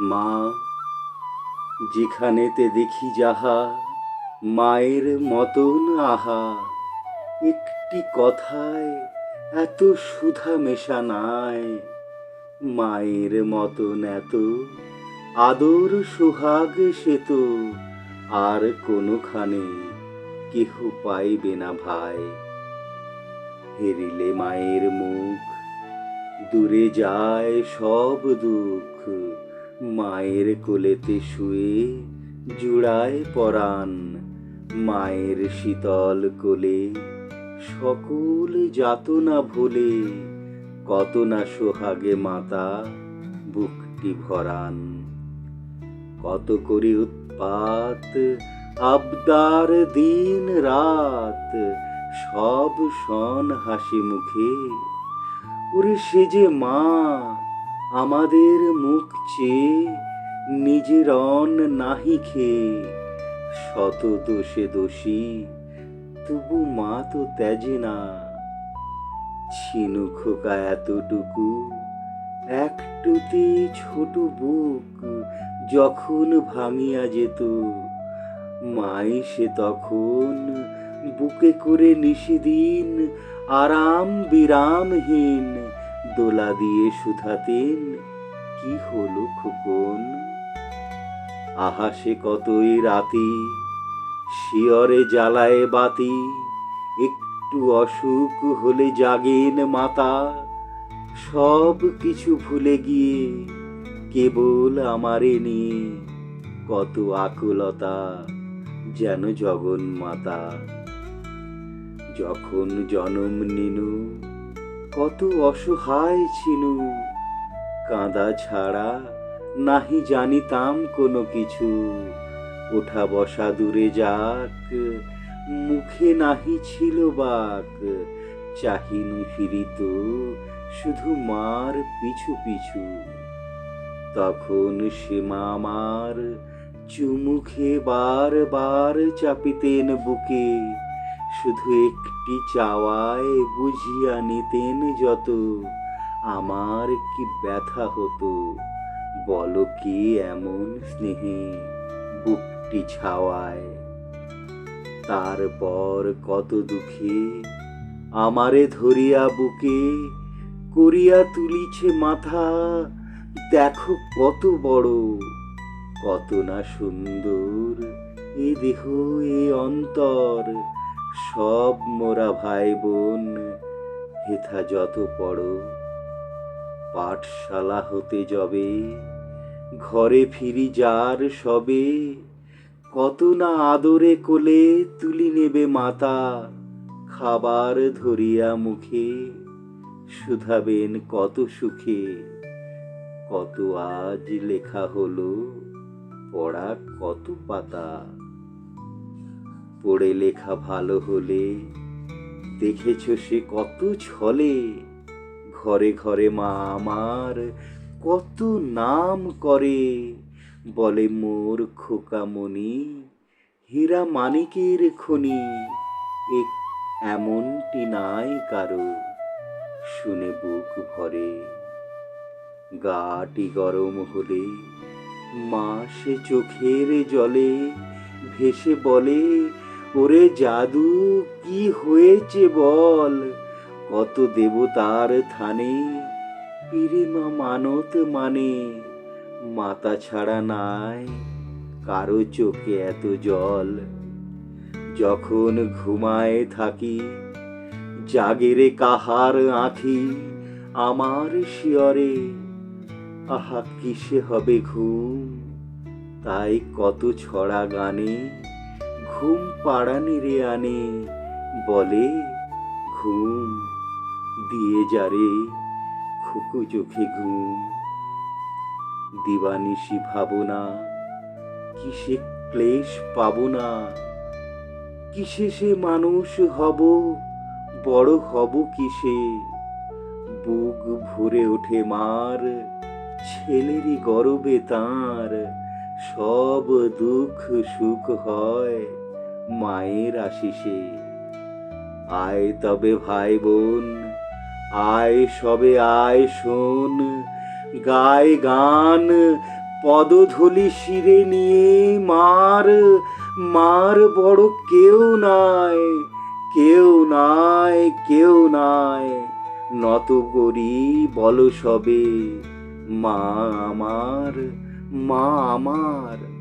মা, যেখানেতে দেখি যাহা, মায়ের মতন আহা। একটি কথায় এত সুধা মেশা নাই। মায়ের মতন এত আদর সোহাগ সে তো আর কোনোখানে কেহ পাইবে না ভাই। হেরিলে মায়ের মুখ, দূরে যায় সব দুঃখ। মায়ের কোলেতে শুয়ে জুড়ায় পরাণ। মায়ের শীতল কোলে সকল যাতনা ভুলে, কত না সোহাগে মাতা বুকটি ভরান। কত করি উৎপাত, আবদার দিন রাত, সব সন হাসি মুখে। ওরে সে যে মা আমাদের মুখ চেয়ে নিজের অন নাহি খেয়ে। শত দোষে দোষী, তবু মা তো ত্যাজে না। ছিনু খোকা এতটুকু, একটুতে ছোট বুক যখন ভাঙিয়া যেত। মাই সে তখন বুকে করে নিষেদিন আরাম বিরামহীন দোলা দিয়ে শুধাতেন, কি হলো খোকন? আহা, সে কতই রাতি, শিয়রে জ্বালায় বাতি, একটু অসুখ হলে জাগেন মাতা। সব কিছু ভুলে গিয়ে কেবল আমারে নিয়ে কত আকুলতা যেন জগন্মাতা। যখন জনম নিনু কত অসহায় ছিনু। কাঁদা ছাড়া নাহি জানিতাম কোনো কিছু। ওঠা বসা দূরে যাক, মুখে নাহি ছিল বাক। চাহিনি ফিরিত, শুধু মার পিছু পিছু। তখন সে মামার চুমুখে বার বার চাপিতেন বুকে। শুধু একটি চাওয়ায় বুঝিয়া নিতেন যত। আমার কি ব্যথা হতো, বলো কি এমন স্নেহে বুকটি ছাওয়ায়। তারপর কত দুঃখে আমারে ধরিয়া বুকে করিয়া তুলিছে মাথা। দেখো কত বড়, কত না সুন্দর এ দেহ, এ অন্তর। সব মোরা ভাই বোন হেথা যত পড়ো। পাঠশালা হতে যাবে, ঘরে ফিরি যার সবে, কত না আদরে কোলে তুলি নেবে মাতা, খাবার ধরিয়া মুখে, শুধাবেন কত সুখে, কত আজ লেখা হলো, পড়া কত পাতা। পড়ে লেখা ভালো হলে, দেখেছ সে কত ছলে? ঘরে ঘরে মা আমার কত নাম করে, বলে মোর খোকামণি হীরা মানিকের খনি এক এমনটি নাই কারও, শুনে বুক ভরে। গাটি গরম হলে, মা সে চোখের জলে, ভেসে বলে ওরে জাদু কি হয়েছে বল? কত দেবতার থানে পীরে মা মানত মানে। মাতা ছাড়া নাই কারও চোখে এত জল। যখন ঘুমায় থাকি জাগেরে কাহার আঁখি আমার শিয়রে। আহা, কিসে হবে ঘুম? তাই কত ছড়া গানে ঘুম পাড়ানি রে আনে। বলে, ঘুম, দিয়ে যারে খুকু চোখে ঘুম। দিবানিশি ভাবনা কিসে ক্লেশ পাবো না। কিসে সে মানুষ হব, বড় হব কিসে? বুক ভরে ওঠে মার, ছেলেরই গরবে তাঁর। সব দুঃখ সুখ হয় মায়ের আশিসে। আয় তবে ভাই বোন আয় সবে আয় শোন। গায় গান, পদধূলি শিরে নিয়ে মার। মার বড় কেউ নাই কেউ নাই কেউ নাই। নত করি বল সবে, মা আমার মা আমার।